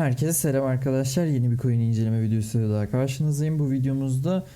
Herkese selam arkadaşlar. Yeni bir coin inceleme videosuyla daha karşınızdayım. Bu videomuzda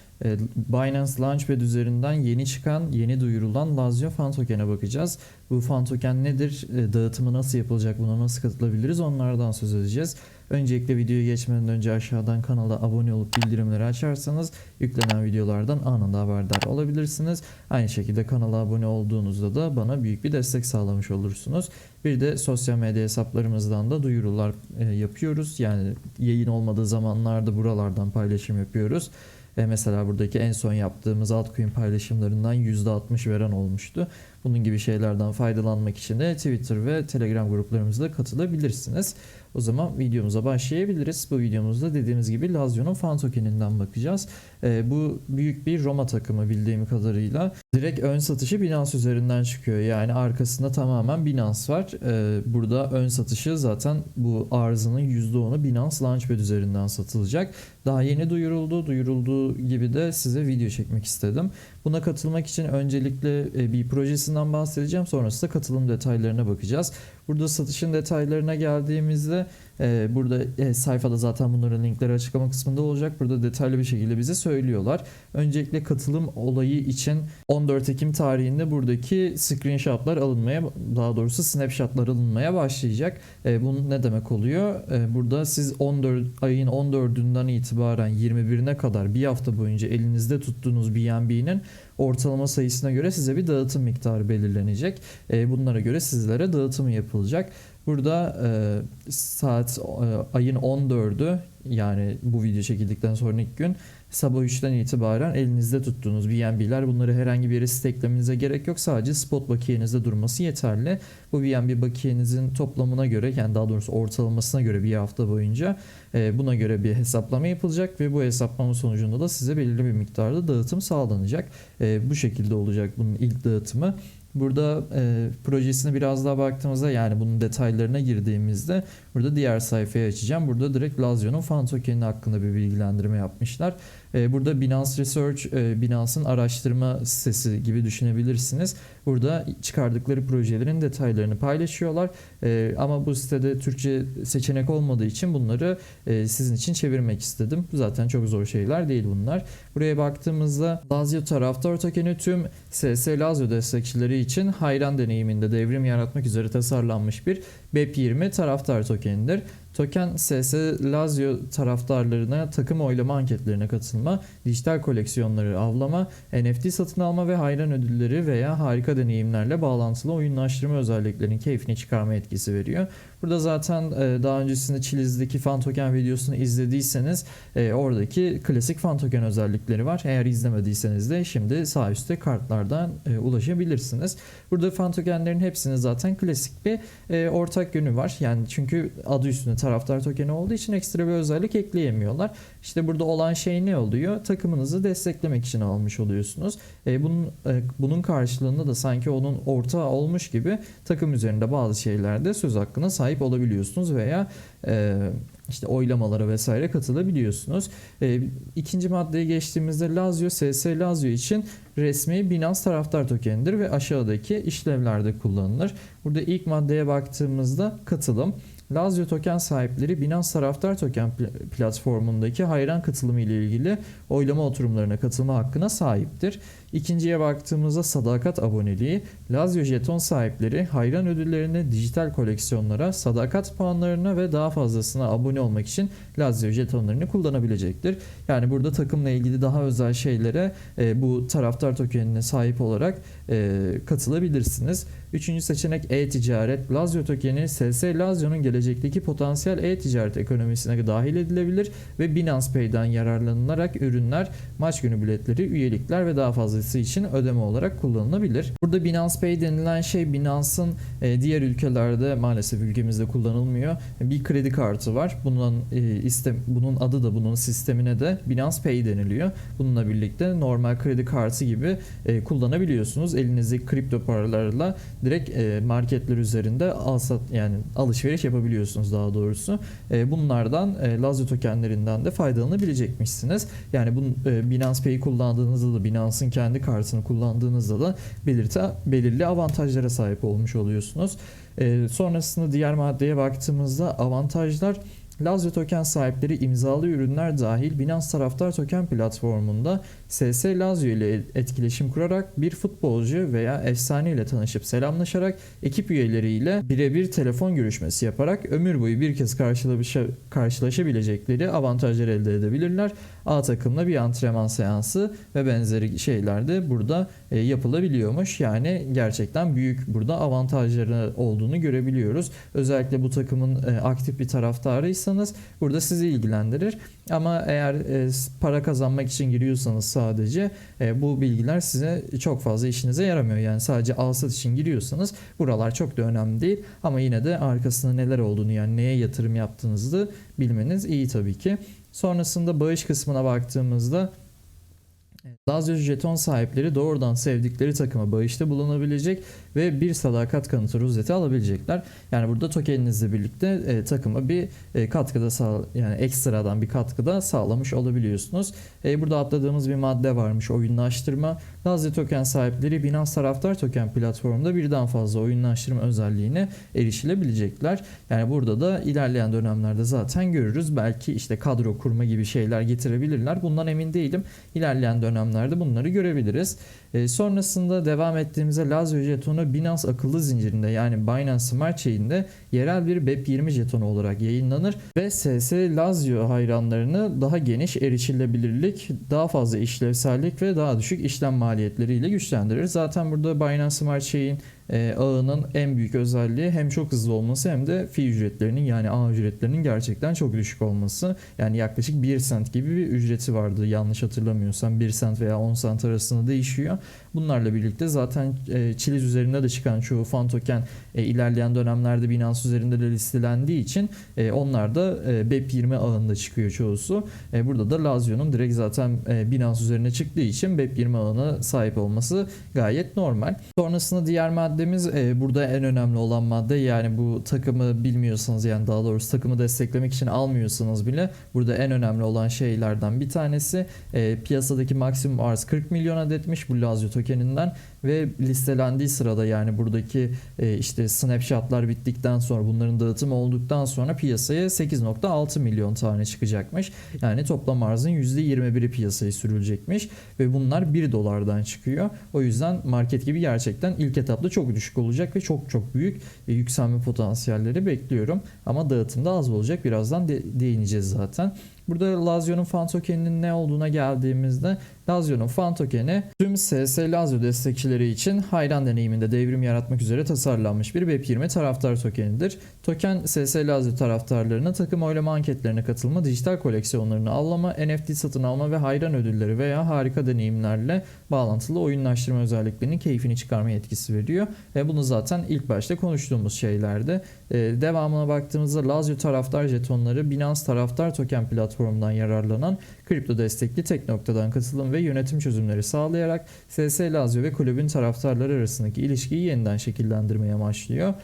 Binance Launchpad üzerinden yeni çıkan, yeni duyurulan Lazio Fan Token'e bakacağız. Bu Fan Token nedir? E, Dağıtımı nasıl yapılacak? Buna nasıl katılabiliriz? Onlardan söz edeceğiz. Öncelikle videoya geçmeden önce aşağıdan kanala abone olup bildirimleri açarsanız yüklenen videolardan anında haberdar olabilirsiniz. Aynı şekilde kanala abone olduğunuzda da bana büyük bir destek sağlamış olursunuz. Bir de sosyal medya hesaplarımızdan da duyurular e, yapıyoruz. Yani yayın olmadığı zamanlarda buralardan paylaşım yapıyoruz. E, mesela buradaki en son yaptığımız altcoin paylaşımlarından %60 veren olmuştu. Bunun gibi şeylerden faydalanmak için de Twitter ve Telegram gruplarımıza katılabilirsiniz. O zaman videomuza başlayabiliriz. Bu videomuzda dediğimiz gibi Lazio'nun fan tokeninden bakacağız. E, bu büyük bir Roma takımı bildiğim kadarıyla. Direkt ön satışı Binance üzerinden çıkıyor. Yani arkasında tamamen Binance var. E, burada ön satışı zaten bu arzının %10'u Binance Launchpad üzerinden satılacak. Daha yeni duyuruldu. Duyurulduğu gibi de size video çekmek istedim. Buna katılmak için öncelikle e, bir projesinden bahsedeceğim. Sonrasında katılım detaylarına bakacağız. Burada satışın detaylarına geldiğimizde e, burada e, sayfada zaten bunların linkleri açıklama kısmında olacak. Burada detaylı bir şekilde bize söylüyorlar. Öncelikle katılım olayı için 14 Ekim tarihinde buradaki screenshotlar alınmaya daha doğrusu snapshotlar alınmaya başlayacak. E, bu ne demek oluyor? E, burada siz 14 ayın 14'ünden itibaren 21'ine kadar bir hafta boyunca elinizde tuttuğunuz BNB'nin ortalama sayısına göre size bir dağıtım miktarı belirlenecek. E, bunlara göre sizlere dağıtımı yapılacak. Burada e, saat e, ayın 14'ü yani bu video çekildikten sonra ilk gün sabah 3'ten itibaren elinizde tuttuğunuz BNB'ler bunları herhangi bir yere staklemenize gerek yok. Sadece spot bakiyenizde durması yeterli. Bu BNB bakiyenizin toplamına göre yani daha doğrusu ortalamasına göre bir hafta boyunca e, buna göre bir hesaplama yapılacak ve bu hesaplama sonucunda da size belirli bir miktarda dağıtım sağlanacak. E, bu şekilde olacak bunun ilk dağıtımı. Burada e, projesine biraz daha baktığımızda yani bunun detaylarına girdiğimizde burada diğer sayfayı açacağım. Burada direkt Lazio'nun fan tokeni hakkında bir bilgilendirme yapmışlar. E, burada Binance Research, e, Binance'ın araştırma sitesi gibi düşünebilirsiniz. Burada çıkardıkları projelerin detaylarını paylaşıyorlar. E, ama bu sitede Türkçe seçenek olmadığı için bunları sizin için çevirmek istedim. Zaten çok zor şeyler değil bunlar. Buraya baktığımızda Lazio taraftar tokeni tüm SS Lazio destekçileri için hayran deneyiminde devrim yaratmak üzere tasarlanmış bir BEP20 taraftar tokenidir. Token SS Lazio taraftarlarına takım oylama anketlerine katılma, dijital koleksiyonları avlama, NFT satın alma ve hayran ödülleri veya harika deneyimlerle bağlantılı oyunlaştırma özelliklerinin keyfini çıkarma etkisi veriyor. Burada zaten e, daha öncesinde Chiliz'deki fan token videosunu izlediyseniz e, oradaki klasik fan token özellikleri var. Eğer izlemediyseniz de şimdi sağ üstte kartlardan e, ulaşabilirsiniz. Burada fan tokenlerin hepsinin zaten klasik bir ortak yönü var. Yani çünkü adı üstünde taraftar tokeni olduğu için ekstra bir özellik ekleyemiyorlar. İşte burada olan şey ne oluyor? Takımınızı desteklemek için almış oluyorsunuz. Bunun bunun karşılığında da sanki onun ortağı olmuş gibi takım üzerinde bazı şeylerde söz hakkına sahip olabiliyorsunuz veya e, işte oylamalara vesaire katılabiliyorsunuz. E, ikinci maddeye geçtiğimizde Lazio SS Lazio için resmi Binance taraftar tokenidir ve aşağıdaki işlevlerde kullanılır. Burada ilk maddeye baktığımızda katılım. Lazio token sahipleri Binance taraftar token platformundaki hayran katılımı ile ilgili oylama oturumlarına katılma hakkına sahiptir. İkinciye baktığımızda sadakat aboneliği. Lazio jeton sahipleri hayran ödüllerine, dijital koleksiyonlara, sadakat puanlarına ve daha fazlasına abone olmak için Lazio jetonlarını kullanabilecektir. Yani burada takımla ilgili daha özel şeylere e, bu taraftar tokenine sahip olarak e, katılabilirsiniz. Üçüncü seçenek e-ticaret. Lazio tokeni SS Lazio'nun gelecekteki potansiyel e-ticaret ekonomisine dahil edilebilir ve Binance Pay'den yararlanılarak ürünler, maç günü biletleri, üyelikler ve daha fazlası için ödeme olarak kullanılabilir. Burada Binance Pay denilen şey Binance'ın e, diğer ülkelerde maalesef ülkemizde kullanılmıyor. Bir kredi kartı var. Bunun e, istem bunun adı da bunun sistemine de Binance Pay deniliyor. Bununla birlikte normal kredi kartı gibi e, kullanabiliyorsunuz. Elinizdeki kripto paralarla direkt e, marketler üzerinde alsat yani alışveriş yapabiliyorsunuz daha doğrusu. E, bunlardan e, Lazio tokenlerinden de faydalanabilecekmişsiniz. Yani bu e, Binance Pay'i kullandığınızda da Binance'ın kendi kartını kullandığınızda da belirti, belirli avantajlara sahip olmuş oluyorsunuz. E, sonrasında diğer maddeye baktığımızda avantajlar Lazio token sahipleri imzalı ürünler dahil Binance Taraftar Token platformunda SS Lazio ile etkileşim kurarak bir futbolcu veya efsane ile tanışıp selamlaşarak ekip üyeleriyle birebir telefon görüşmesi yaparak ömür boyu bir kez karşılaşa- karşılaşabilecekleri avantajlar elde edebilirler. A takımla bir antrenman seansı ve benzeri şeyler de burada e, yapılabiliyormuş. Yani gerçekten büyük burada avantajları olduğunu görebiliyoruz. Özellikle bu takımın e, aktif bir taraftarıysanız burada sizi ilgilendirir. Ama eğer e, para kazanmak için giriyorsanız sadece e, bu bilgiler size çok fazla işinize yaramıyor. Yani sadece alsat için giriyorsanız buralar çok da önemli değil. Ama yine de arkasında neler olduğunu yani neye yatırım yaptığınızı bilmeniz iyi tabii ki. Sonrasında bağış kısmına baktığımızda Lazio jeton sahipleri doğrudan sevdikleri takıma bağışta bulunabilecek ve bir sadakat kanıtı rozeti alabilecekler. Yani burada tokeninizle birlikte e, takıma bir e, katkıda sağ yani ekstradan bir katkıda sağlamış olabiliyorsunuz. E, burada atladığımız bir madde varmış oyunlaştırma. Lazio token sahipleri Binance taraftar token platformunda birden fazla oyunlaştırma özelliğine erişilebilecekler. Yani burada da ilerleyen dönemlerde zaten görürüz. Belki işte kadro kurma gibi şeyler getirebilirler. Bundan emin değilim. İlerleyen dönemlerde bunları görebiliriz. E, sonrasında devam ettiğimizde Lazio jetonu Binance akıllı zincirinde yani Binance Smart Chain'de yerel bir BEP20 jetonu olarak yayınlanır ve SS Lazio hayranlarını daha geniş erişilebilirlik, daha fazla işlevsellik ve daha düşük işlem maliyetleriyle güçlendirir. Zaten burada Binance Smart Chain e, ağının en büyük özelliği hem çok hızlı olması hem de fi ücretlerinin yani ağ ücretlerinin gerçekten çok düşük olması. Yani yaklaşık 1 cent gibi bir ücreti vardı yanlış hatırlamıyorsam 1 cent veya 10 cent arasında değişiyor. Bunlarla birlikte zaten e, Chiliz üzerinde de çıkan çoğu fan token e, ilerleyen dönemlerde Binance üzerinde de listelendiği için e, onlar da e, BEP20 ağında çıkıyor çoğusu. E, burada da Lazio'nun direkt zaten e, Binance üzerine çıktığı için BEP20 ağına sahip olması gayet normal. Sonrasında diğer maddemiz e, burada en önemli olan madde yani bu takımı bilmiyorsanız yani daha doğrusu takımı desteklemek için almıyorsanız bile burada en önemli olan şeylerden bir tanesi e, piyasadaki maksimum arz 40 milyon adetmiş bu Lazio tokeninden ve listelendiği sırada yani buradaki e, işte snapshotlar bittikten sonra bunların dağıtımı olduktan sonra piyasaya 8.6 milyon tane çıkacakmış. Yani toplam arzın %21'i piyasaya sürülecekmiş ve bunlar 1 dolardan çıkıyor. O yüzden market gibi gerçekten ilk etapta çok düşük olacak ve çok çok büyük e, yükselme potansiyelleri bekliyorum. Ama dağıtımda az olacak. Birazdan de- değineceğiz zaten. Burada Lazio'nun fan tokeninin ne olduğuna geldiğimizde Lazio'nun fan tokeni tüm SS Lazio destekçileri için hayran deneyiminde devrim yaratmak üzere tasarlanmış bir Web20 taraftar tokenidir. Token SS Lazio taraftarlarına takım oylama anketlerine katılma, dijital koleksiyonlarını avlama, NFT satın alma ve hayran ödülleri veya harika deneyimlerle bağlantılı oyunlaştırma özelliklerinin keyfini çıkarma yetkisi veriyor. Ve bunu zaten ilk başta konuştuğumuz şeylerde. Ee, devamına baktığımızda Lazio taraftar jetonları Binance taraftar token platformundan yararlanan kripto destekli tek noktadan katılım ve yönetim çözümleri sağlayarak SS Lazio ve kulübün taraftarları arasındaki ilişkiyi yeniden şekillendirmeye amaçlıyor.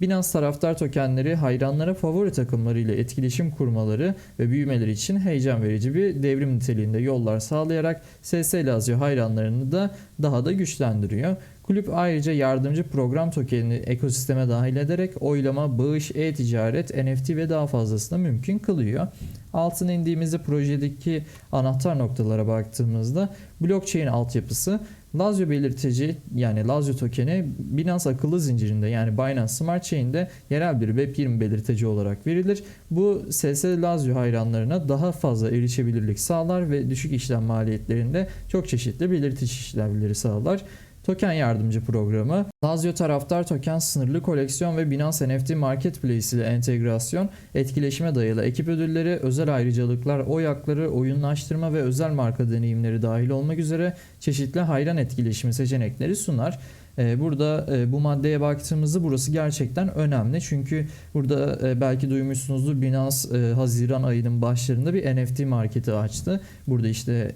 Binance taraftar tokenleri hayranlara favori takımlarıyla etkileşim kurmaları ve büyümeleri için heyecan verici bir devrim niteliğinde yollar sağlayarak SS Lazio hayranlarını da daha da güçlendiriyor. Kulüp ayrıca yardımcı program tokenini ekosisteme dahil ederek oylama, bağış, e-ticaret, NFT ve daha fazlasını mümkün kılıyor. Altına indiğimizde projedeki anahtar noktalara baktığımızda blockchain altyapısı Lazio belirteci yani Lazio tokeni Binance akıllı zincirinde yani Binance Smart Chain'de yerel bir Web20 belirteci olarak verilir. Bu SS Lazio hayranlarına daha fazla erişebilirlik sağlar ve düşük işlem maliyetlerinde çok çeşitli belirtici işlemleri sağlar. Token yardımcı programı, Lazio taraftar token sınırlı koleksiyon ve Binance NFT Marketplace ile entegrasyon, etkileşime dayalı ekip ödülleri, özel ayrıcalıklar, oy hakları, oyunlaştırma ve özel marka deneyimleri dahil olmak üzere çeşitli hayran etkileşimi seçenekleri sunar. Ee, Burada e, bu maddeye baktığımızda burası gerçekten önemli. Çünkü burada e, belki duymuşsunuzdur Binance e, Haziran ayının başlarında bir NFT marketi açtı. Burada işte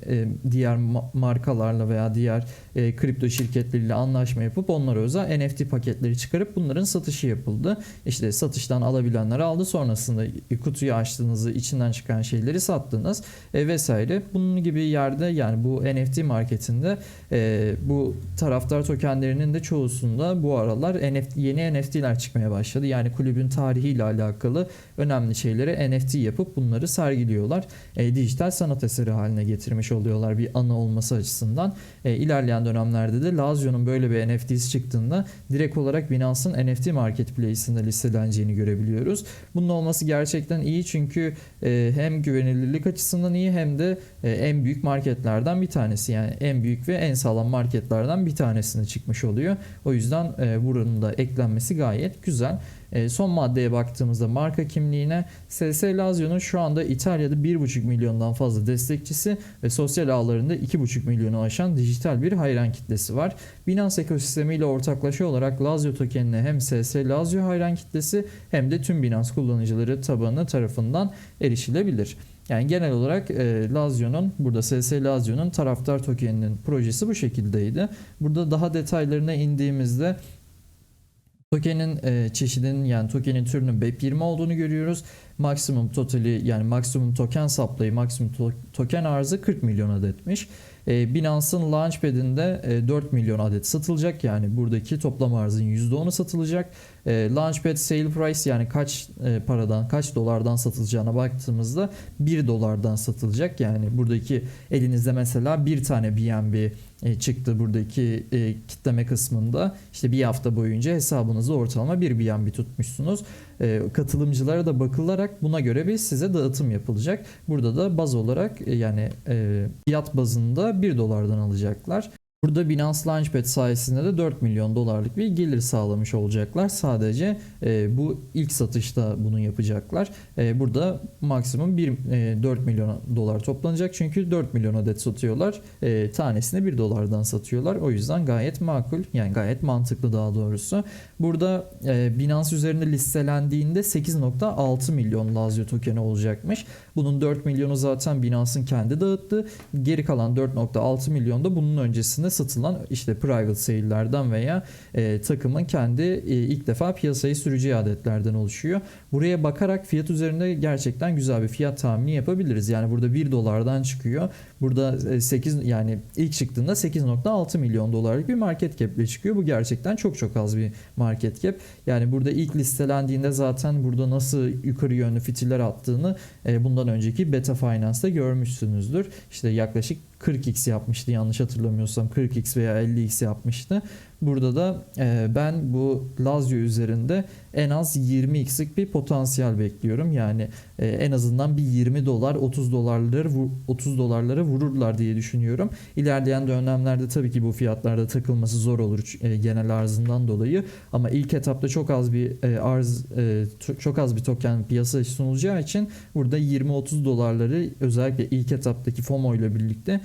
diğer ma- markalarla veya diğer kripto şirketleriyle anlaşma yapıp onlara özel NFT paketleri çıkarıp bunların satışı yapıldı. İşte satıştan alabilenler aldı. Sonrasında kutuyu açtığınızda içinden çıkan şeyleri sattınız vesaire. Bunun gibi yerde yani bu NFT marketinde bu taraftar tokenlerinin kulüplerinde çoğusunda bu aralar NFT, yeni NFT'ler çıkmaya başladı. Yani kulübün tarihiyle alakalı önemli şeyleri NFT yapıp bunları sergiliyorlar. E, dijital sanat eseri haline getirmiş oluyorlar bir anı olması açısından. E, ilerleyen dönemlerde de Lazio'nun böyle bir NFT'si çıktığında direkt olarak Binance'ın NFT marketplace'inde listeleneceğini görebiliyoruz. Bunun olması gerçekten iyi çünkü e, hem güvenilirlik açısından iyi hem de e, en büyük marketlerden bir tanesi. Yani en büyük ve en sağlam marketlerden bir tanesine çıkmış oluyor. O yüzden e, buranın da eklenmesi gayet güzel. E, son maddeye baktığımızda marka kimliğine SS Lazio'nun şu anda İtalya'da 1,5 milyondan fazla destekçisi ve sosyal ağlarında 2,5 milyonu aşan dijital bir hayran kitlesi var. Binance ekosistemiyle ortaklaşa olarak Lazio tokenine hem SS Lazio hayran kitlesi hem de tüm Binance kullanıcıları tabanı tarafından erişilebilir. Yani genel olarak e, Lazio'nun burada SS Lazio'nun taraftar tokeninin projesi bu şekildeydi. Burada daha detaylarına indiğimizde tokenin e, çeşidinin yani tokenin türünün BEP20 olduğunu görüyoruz. Maksimum totali yani maksimum token supply, maksimum to- token arzı 40 milyon adetmiş. E, Binance'ın Launchpad'inde e, 4 milyon adet satılacak. Yani buradaki toplam arzın %10'u satılacak. E, Launchpad sale price yani kaç e, paradan, kaç dolardan satılacağına baktığımızda 1 dolardan satılacak. Yani buradaki elinizde mesela bir tane BNB e, çıktı buradaki e, kitleme kısmında. İşte bir hafta boyunca hesabınızı ortalama bir BNB tutmuşsunuz. E, katılımcılara da bakılarak buna göre bir size dağıtım yapılacak. Burada da baz olarak e, yani e, fiyat bazında 1 dolardan alacaklar. Burada Binance Launchpad sayesinde de 4 milyon dolarlık bir gelir sağlamış olacaklar. Sadece e, bu ilk satışta bunu yapacaklar. E, burada maksimum 1, e, 4 milyon dolar toplanacak. Çünkü 4 milyon adet satıyorlar. E, tanesini 1 dolardan satıyorlar. O yüzden gayet makul. Yani gayet mantıklı daha doğrusu. Burada e, Binance üzerinde listelendiğinde 8.6 milyon Lazio tokeni olacakmış. Bunun 4 milyonu zaten Binance'ın kendi dağıttı. Geri kalan 4.6 milyon da bunun öncesinde satılan işte private sale'lerden veya e, takımın kendi e, ilk defa piyasayı süreceği adetlerden oluşuyor. Buraya bakarak fiyat üzerinde gerçekten güzel bir fiyat tahmini yapabiliriz. Yani burada 1 dolardan çıkıyor. Burada 8 yani ilk çıktığında 8.6 milyon dolarlık bir market cap ile çıkıyor. Bu gerçekten çok çok az bir market cap. Yani burada ilk listelendiğinde zaten burada nasıl yukarı yönlü fitiller attığını e, bundan önceki Beta Finance'da görmüşsünüzdür. İşte yaklaşık 40x yapmıştı yanlış hatırlamıyorsam 40x veya 50x yapmıştı. Burada da e, ben bu Lazio üzerinde en az 20x'lik bir potansiyel bekliyorum. Yani e, en azından bir 20 dolar 30 dolarları 30 dolarlara vururlar diye düşünüyorum. İlerleyen dönemlerde tabii ki bu fiyatlarda takılması zor olur e, genel arzından dolayı ama ilk etapta çok az bir e, arz e, çok az bir token piyasaya sunulacağı için burada 20-30 dolarları özellikle ilk etaptaki FOMO ile birlikte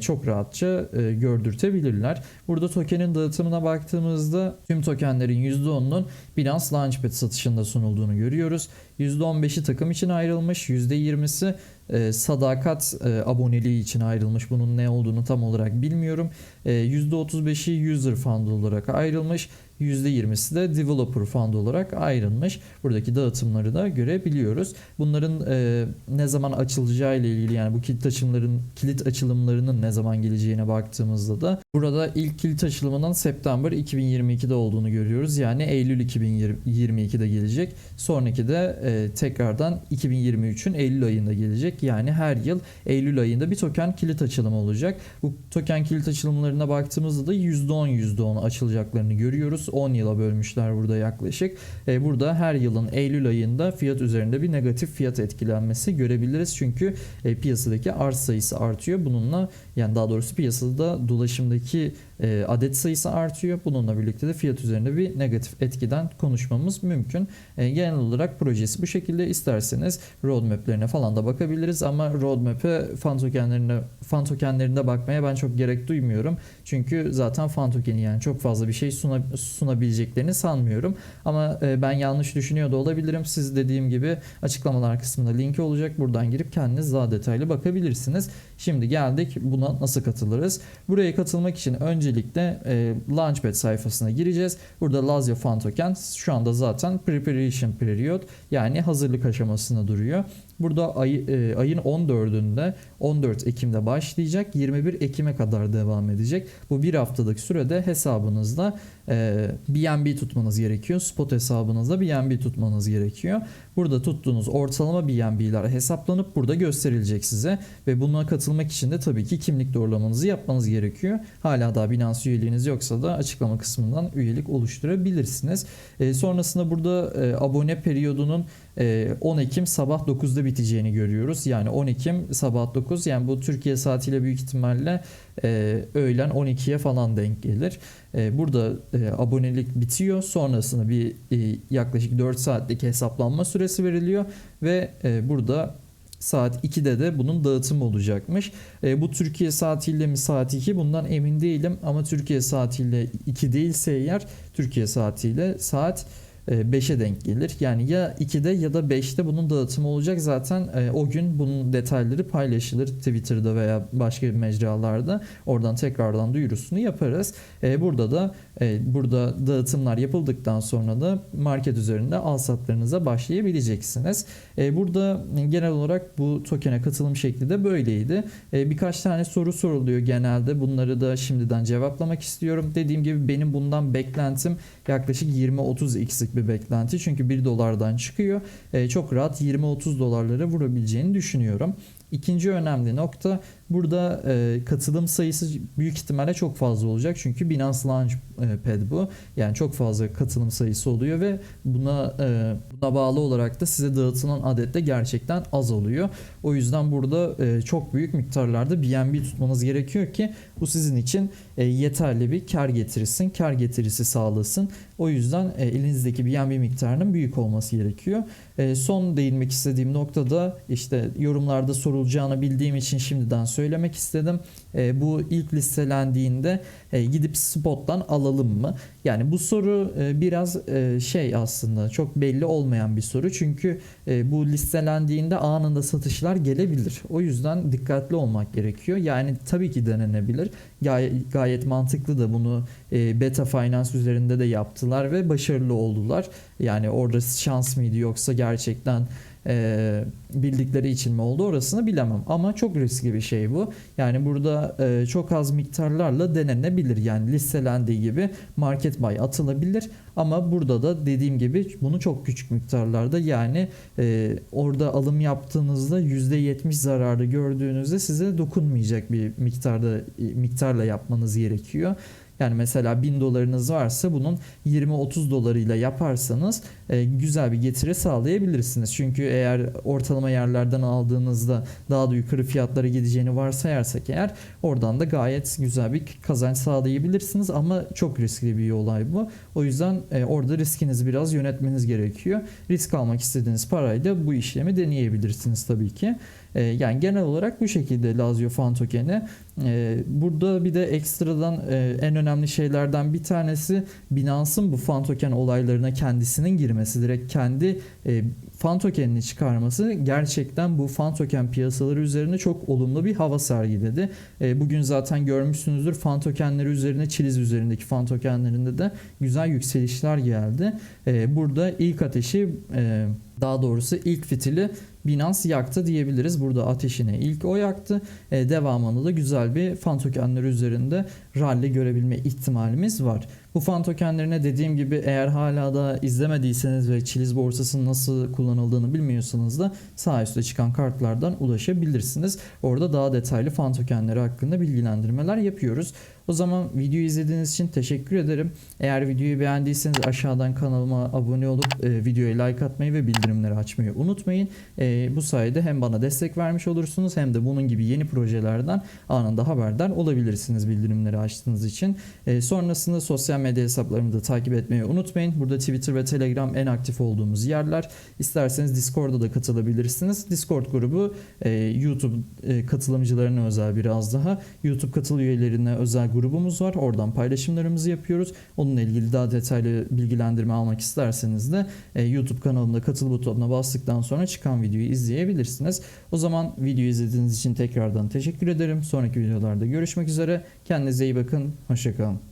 çok rahatça e, gördürtebilirler. Burada tokenin dağıtımına baktığımızda tüm tokenlerin %10'unun Binance Launchpad satışında sunulduğunu görüyoruz. %15'i takım için ayrılmış, %20'si e, sadakat e, aboneliği için ayrılmış. Bunun ne olduğunu tam olarak bilmiyorum. E, %35'i user fund olarak ayrılmış. %20'si de developer fund olarak ayrılmış. Buradaki dağıtımları da görebiliyoruz. Bunların e, ne zaman açılacağı ile ilgili yani bu kilit açılımların kilit açılımlarının ne zaman geleceğine baktığımızda da burada ilk kilit açılımının September 2022'de olduğunu görüyoruz. Yani Eylül 2022'de gelecek. Sonraki de e, tekrardan 2023'ün Eylül ayında gelecek. Yani her yıl Eylül ayında bir token kilit açılımı olacak. Bu token kilit açılımlarına baktığımızda da %10 %10 açılacaklarını görüyoruz. 10 yıla bölmüşler burada yaklaşık. E, burada her yılın Eylül ayında fiyat üzerinde bir negatif fiyat etkilenmesi görebiliriz. Çünkü e, piyasadaki arz sayısı artıyor. Bununla yani daha doğrusu piyasada dolaşımdaki e, adet sayısı artıyor. Bununla birlikte de fiyat üzerinde bir negatif etkiden konuşmamız mümkün. E, genel olarak projesi bu şekilde isterseniz roadmap'lerine falan da bakabiliriz ama roadmap'e fan tokenlerine fan tokenlerinde bakmaya ben çok gerek duymuyorum. Çünkü zaten fan tokeni yani çok fazla bir şey suna, sunabileceklerini sanmıyorum. Ama e, ben yanlış düşünüyor da olabilirim. Siz dediğim gibi açıklamalar kısmında linki olacak. Buradan girip kendiniz daha detaylı bakabilirsiniz. Şimdi geldik buna nasıl katılırız? Buraya katılmak için önce öncelikle e, Launchpad sayfasına gireceğiz. Burada Lazio Fan Token şu anda zaten Preparation Period yani hazırlık aşamasında duruyor. Burada ay, e, ayın 14'ünde 14 Ekim'de başlayacak 21 Ekim'e kadar devam edecek. Bu bir haftalık sürede hesabınızda e, BNB tutmanız gerekiyor. Spot hesabınızda BNB tutmanız gerekiyor. Burada tuttuğunuz ortalama BNB'ler hesaplanıp burada gösterilecek size ve buna katılmak için de tabii ki kimlik doğrulamanızı yapmanız gerekiyor. Hala daha Binance üyeliğiniz yoksa da açıklama kısmından üyelik oluşturabilirsiniz. E, sonrasında burada e, abone periyodunun e, 10 Ekim sabah 9'da biteceğini görüyoruz. Yani 10 Ekim sabah 9 yani bu Türkiye saatiyle büyük ihtimalle e, öğlen 12'ye falan denk gelir. E, burada e, abonelik bitiyor. Sonrasında bir e, yaklaşık 4 saatlik hesaplanma süresi veriliyor ve e, burada saat 2'de de bunun dağıtımı olacakmış. E, bu Türkiye saatiyle mi saat 2 bundan emin değilim ama Türkiye saatiyle 2 değilse eğer Türkiye saatiyle saat 5'e denk gelir. Yani ya 2'de ya da 5'te bunun dağıtımı olacak. Zaten e, o gün bunun detayları paylaşılır Twitter'da veya başka mecralarda. Oradan tekrardan duyurusunu yaparız. E, burada da e, burada dağıtımlar yapıldıktan sonra da market üzerinde al satlarınıza başlayabileceksiniz. Burada genel olarak bu tokene katılım şekli de böyleydi. Birkaç tane soru soruluyor genelde. Bunları da şimdiden cevaplamak istiyorum. Dediğim gibi benim bundan beklentim yaklaşık 20-30 x'lik bir beklenti. Çünkü 1 dolardan çıkıyor. Çok rahat 20-30 dolarlara vurabileceğini düşünüyorum. İkinci önemli nokta burada e, katılım sayısı büyük ihtimalle çok fazla olacak. Çünkü Binance Launchpad bu. Yani çok fazla katılım sayısı oluyor ve buna e, buna bağlı olarak da size dağıtılan adet de gerçekten az oluyor. O yüzden burada e, çok büyük miktarlarda BNB tutmanız gerekiyor ki bu sizin için e, yeterli bir kar getirisin, kar getirisi sağlasın. O yüzden e, elinizdeki BNB miktarının büyük olması gerekiyor. E, son değinmek istediğim nokta da işte yorumlarda sorulacağını bildiğim için şimdiden söylemek istedim. E, bu ilk listelendiğinde e, gidip spottan alalım mı? Yani bu soru e, biraz e, şey aslında çok belli olmayan bir soru. Çünkü e, bu listelendiğinde anında satışlar gelebilir. O yüzden dikkatli olmak gerekiyor. Yani tabii ki denenebilir. Gayet, gayet mantıklı da bunu e, Beta Finance üzerinde de yaptılar ve başarılı oldular. Yani orada şans mıydı yoksa gerçekten e, bildikleri için mi oldu orasını bilemem. Ama çok riskli bir şey bu. Yani burada e, çok az miktarlarla denenebilir. Yani listelendiği gibi market buy atılabilir. Ama burada da dediğim gibi bunu çok küçük miktarlarda yani e, orada alım yaptığınızda %70 zararı gördüğünüzde size dokunmayacak bir miktarda miktarla yapmanız gerekiyor. Yani mesela 1000 dolarınız varsa bunun 20-30 dolarıyla yaparsanız e, güzel bir getiri sağlayabilirsiniz. Çünkü eğer ortalama yerlerden aldığınızda daha da yukarı fiyatlara gideceğini varsayarsak eğer oradan da gayet güzel bir kazanç sağlayabilirsiniz ama çok riskli bir olay bu. O yüzden e, orada riskinizi biraz yönetmeniz gerekiyor. Risk almak istediğiniz parayla bu işlemi deneyebilirsiniz tabii ki. E, yani genel olarak bu şekilde Lazio Fan Token'i. E, burada bir de ekstradan e, en önemli şeylerden bir tanesi Binance'ın bu Fan Token olaylarına kendisinin girmesi. Direkt kendi e, fan tokenini çıkarması gerçekten bu fan token piyasaları üzerine çok olumlu bir hava sergiledi. E, bugün zaten görmüşsünüzdür fan tokenleri üzerine Chiliz üzerindeki fan tokenlerinde de güzel yükselişler geldi. E, burada ilk ateşi e, daha doğrusu ilk fitili Binance yaktı diyebiliriz. Burada ateşine ilk o yaktı. E, devamında da güzel bir fan tokenleri üzerinde rally görebilme ihtimalimiz var. Bu fan tokenlerine dediğim gibi eğer hala da izlemediyseniz ve Chiliz borsasının nasıl kullanıldığını bilmiyorsanız da sağ üstte çıkan kartlardan ulaşabilirsiniz. Orada daha detaylı fan tokenleri hakkında bilgilendirmeler yapıyoruz. O zaman videoyu izlediğiniz için teşekkür ederim. Eğer videoyu beğendiyseniz aşağıdan kanalıma abone olup e, videoya like atmayı ve bildirimleri açmayı unutmayın. E, bu sayede hem bana destek vermiş olursunuz hem de bunun gibi yeni projelerden anında haberdar olabilirsiniz bildirimleri açtığınız için. E, sonrasında sosyal medya hesaplarımı da takip etmeyi unutmayın. Burada Twitter ve Telegram en aktif olduğumuz yerler. İsterseniz Discord'a da katılabilirsiniz. Discord grubu e, YouTube e, katılımcılarına özel biraz daha. YouTube katıl üyelerine özel grubumuz var. Oradan paylaşımlarımızı yapıyoruz. Onunla ilgili daha detaylı bilgilendirme almak isterseniz de e, YouTube kanalında katıl butonuna bastıktan sonra çıkan videoyu izleyebilirsiniz. O zaman videoyu izlediğiniz için tekrardan teşekkür ederim. Sonraki videolarda görüşmek üzere. Kendinize iyi bakın. Hoşçakalın.